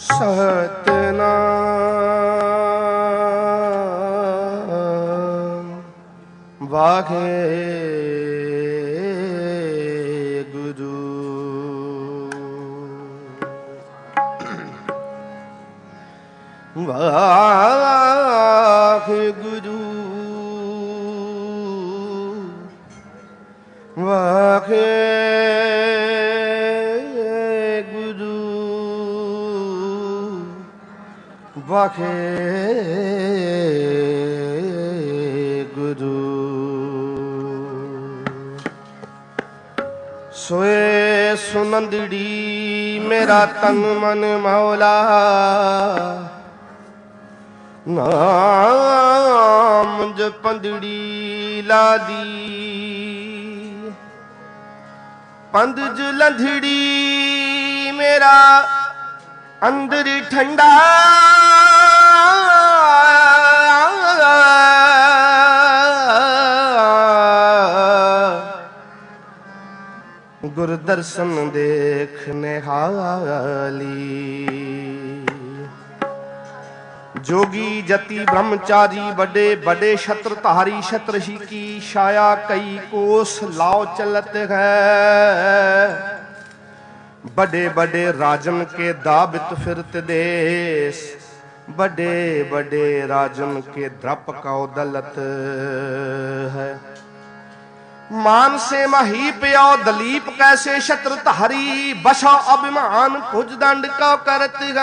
ਸਤਨਾਮ। ਵਾਖੇ ਗੁਰੂ ਵਾਖੇ ਗੁਰੂ ਵਾਖੇ ਵਾਖੇ ਗੁਰੂ। ਸੋਏ ਸੁਨੰਦੜੀ, ਮੇਰਾ ਤਨ ਮਨ ਮੌਲਾ। ਨਾਮ ਜਪੰਦੜੀ ਲਾਦੀ। ਪੰਦ ਜਲੰਧੜੀ ਮੇਰਾ ਅੰਦਰ ਠੰਡਾ ਗੁਰਦਰਸ਼ਨ ਦੇਖ ਨਿਹਾਲੀ ਜੋਗੀ ਜਤੀ ਬ੍ਰਹਮਚਾਰੀ ਵੱਡੇ ਵੱਡੇ ਛਤਰ ਧਾਰੀ ਛਤਰ ਹੀ ਕੀ ਛਾਇਆ ਕਈ ਕੋਸ ਲਾਓ ਚਲਤ ਹੈ। ਵੱਡੇ ਵੱਡੇ ਰਾਜਨ ਕੇ ਦਾਬਿਤ ਫਿਰਤ ਦੇਸ। ਵੱਡੇ ਵੱਡੇ ਰਾਜਨ ਕੇ ਦਰਪ ਕਉ ਦਲਤ ਹੈ। मान से मही प्यो दलीप कैसे शत्रु धारी बशा अभिमान भुज दंड का करत है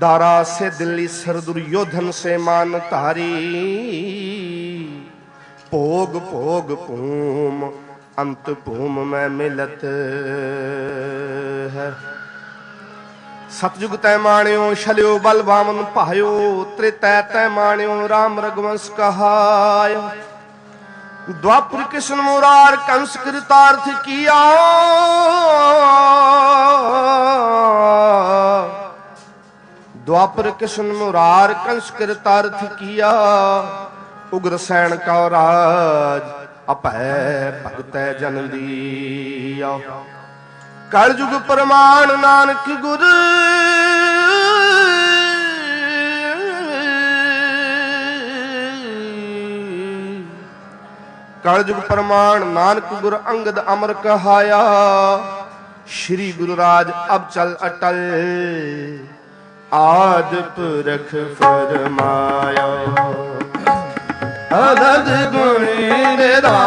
दारा से दिल्ली सर दुर्योधन से मान तारी भोग भोग भूम अंत भूम में मिलत है ਸਤਜੁਗ ਤੈ ਮਾਣਿਓ ਛਲਿਓ ਬਲ ਬਾਮਨ ਭਾਇਓ ਤ੍ਰਿਤੈ ਤੈ ਮਾਣਿਓ RAM ਰਗਵੰਸ ਕਹਾਇਓ द्वापर कृष्ण मुरार कंस कृतार्थ किया द्वापर कृष्ण मुरार कंस कृतार्थ किया उग्र सैन का राज अपै भगतै जन दिया ਕਲਯੁਗ ਪਰਮਾਨ ਨਾਨਕ ਗੁਰ। ਕਲਯੁਗ ਪਰਮਾਨ ਨਾਨਕ ਗੁਰ ਅੰਗਦ ਅਮਰ ਕਹਾਇਆ। ਸ੍ਰੀ ਗੁਰੂ ਰਾਜ ਅਬ ਚਲ ਅਟਲ। ਆਦ ਪੁਰਖ ਫਰਮਾਇਆ। ਅਦਦ ਗੁਣੀ ਦੇ ਦਾ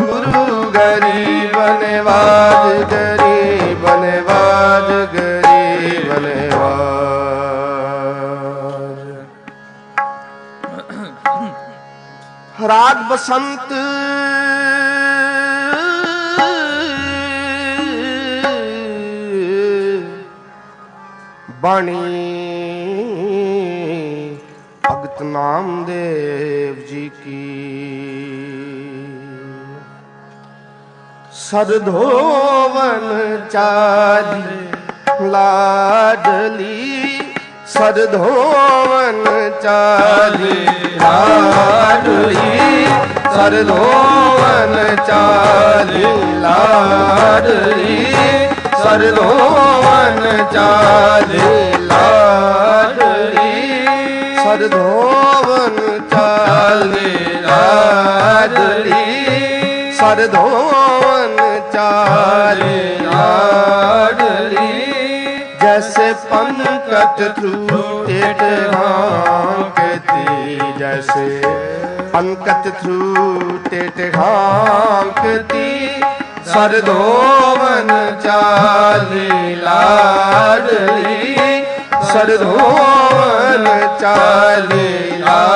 ਗੁਰੂ ਗਰੀ ਨਵਾਜ ਗਰੀਬ ਨਵਾਜ ਗਰੀਬ ਨਵਾਜ ਰਾਗ ਬਸੰਤ। ਬਾਣੀ ਭਗਤ ਨਾਮਦੇਵ ਜੀ ਕੀ। ਸਰਧੋਵਨ ਚਾਲੀ ਲਾਡਲੀ ਸਰਧੋਵਨ ਚਾਲੀ ਲਾਡਲੀ ਸਰਧੋਵਨ ਚਾਲੀ ਲਾਡਲੀ ਸਰਧੋਵਨ ਚਾਲੀ ਲਾਡਲੀ ਸਰਧੋਵਨ ਚਾਲੀ ਲਾਡਲੀ। ਸਰਧੋਨ ਚਾਰੇ ਆੜਲੀ ਜੈਸੇ ਪੰਕਟ ਥੂਟੇਟ ਹਾਂਕਤੀ ਜੈਸੇ ਪੰਕਤ ਥੂਟੇਟ ਹਾਂਕਤੀ ਸਰਧੋਵਨ ਚਾਲੇ ਲਾੜਲੀ ਸਰਧੋਵਨ ਚਾਲੇ ਲਾ